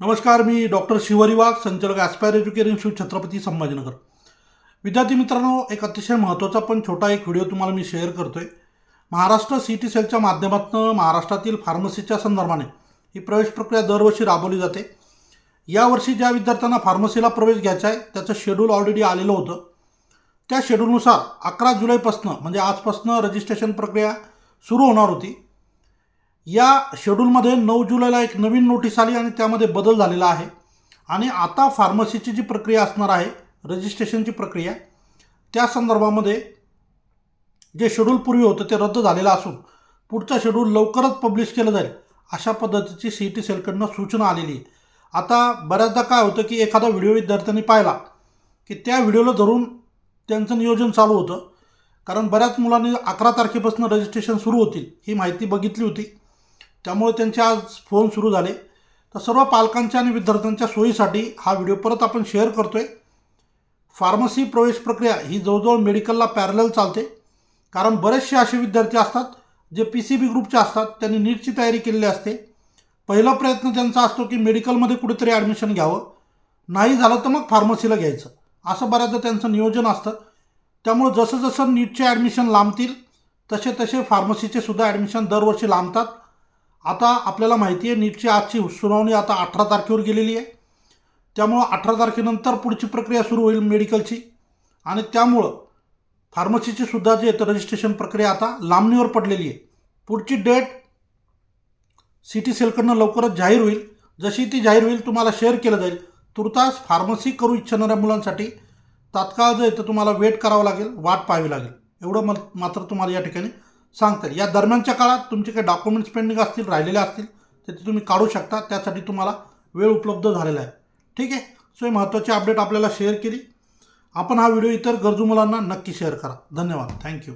नमस्कार मी डॉक्टर शिवरी वाघ संचालक aspire education institute Chhatrapati Sambhajinagar. विद्यार्थी मित्रांनो एक अतिशय महत्त्वाचा पण छोटा एक व्हिडिओ तुम्हाला मी शेअर करतो आहे महाराष्ट्र सी टी सेलच्या माध्यमातून महाराष्ट्रातील फार्मसीच्या संदर्भाने ही प्रवेश प्रक्रिया दरवर्षी राबवली जाते. यावर्षी ज्या विद्यार्थ्यांना फार्मसीला प्रवेश घ्यायचा आहे त्याचं शेड्यूल ऑलरेडी आलेलं होतं. त्या शेड्यूलनुसार अकरा जुलैपासनं म्हणजे आजपासनं रजिस्ट्रेशन प्रक्रिया सुरू होणार होती. या शेड्यूलमध्ये नऊ जुलैला एक नवीन नोटीस आली आणि त्यामध्ये बदल झालेला आहे. आणि आता फार्मसीची जी प्रक्रिया असणार आहे रजिस्ट्रेशनची प्रक्रिया त्या संदर्भामध्ये जे शेड्यूल पूर्वी होतं ते रद्द झालेलं असून पुढचं शेड्यूल लवकरच पब्लिश केलं जाईल अशा पद्धतीची सी टी सेलकडनं सूचना आलेली आहे. आता बऱ्याचदा काय होतं की एखादा व्हिडिओ विद्यार्थ्यांनी पाहिला की त्या व्हिडिओला धरून त्यांचं नियोजन चालू होतं. कारण बऱ्याच मुलांनी अकरा तारखेपासून रजिस्ट्रेशन सुरू होतील ही माहिती बघितली होती. त्यामुळे त्यांचे आज फोन सुरू झाले. तर सर्व पालकांच्या आणि विद्यार्थ्यांच्या सोयीसाठी हा व्हिडिओ परत आपण शेअर करतो आहे फार्मसी प्रवेश प्रक्रिया ही जवळजवळ मेडिकलला पॅरल चालते. कारण बरेचसे असे विद्यार्थी असतात जे पी सी बी ग्रुपचे असतात त्यांनी नीटची तयारी केलेली असते. पहिला प्रयत्न त्यांचा असतो की मेडिकलमध्ये कुठेतरी ॲडमिशन घ्यावं. नाही झालं तर मग फार्मसीला घ्यायचं. असं बऱ्याचदा त्यांचं नियोजन असतं. त्यामुळं जसं जसं नीटचे ॲडमिशन लांबतील तसे तसे फार्मसीचे सुद्धा ॲडमिशन दरवर्षी लांबतात. आता आपल्याला माहिती आहे नीटची आजची सुनावणी आता अठरा तारखेवर गेलेली आहे. त्यामुळं अठरा तारखेनंतर पुढची प्रक्रिया सुरू होईल मेडिकलची. आणि त्यामुळं फार्मसीची सुद्धा जे आहे रजिस्ट्रेशन प्रक्रिया आता लांबणीवर पडलेली आहे. पुढची डेट सी टी सेलकडनं लवकरच जाहीर होईल. जशी ती जाहीर होईल तुम्हाला शेअर केलं जाईल. तुर्तास फार्मसी करू इच्छिणाऱ्या मुलांसाठी तात्काळ जे आहे ते तुम्हाला वेट करावं लागेल वाट पाहावी लागेल. एवढं म मात्र तुम्हाला या ठिकाणी सांगता या दरम्यानच्या काळात तुमचे काही डॉक्युमेंट्स पेंडिंग असतील राहिलेले असतील ते तुम्ही काढू शकता. त्यासाठी तुम्हाला वेळ उपलब्ध झालेला आहे. ठीक आहे? सो हे महत्त्वाची अपडेट आपल्याला शेअर केली. आपण हा व्हिडिओ इतर गरजू मुलांना नक्की शेअर करा. धन्यवाद. थँक्यू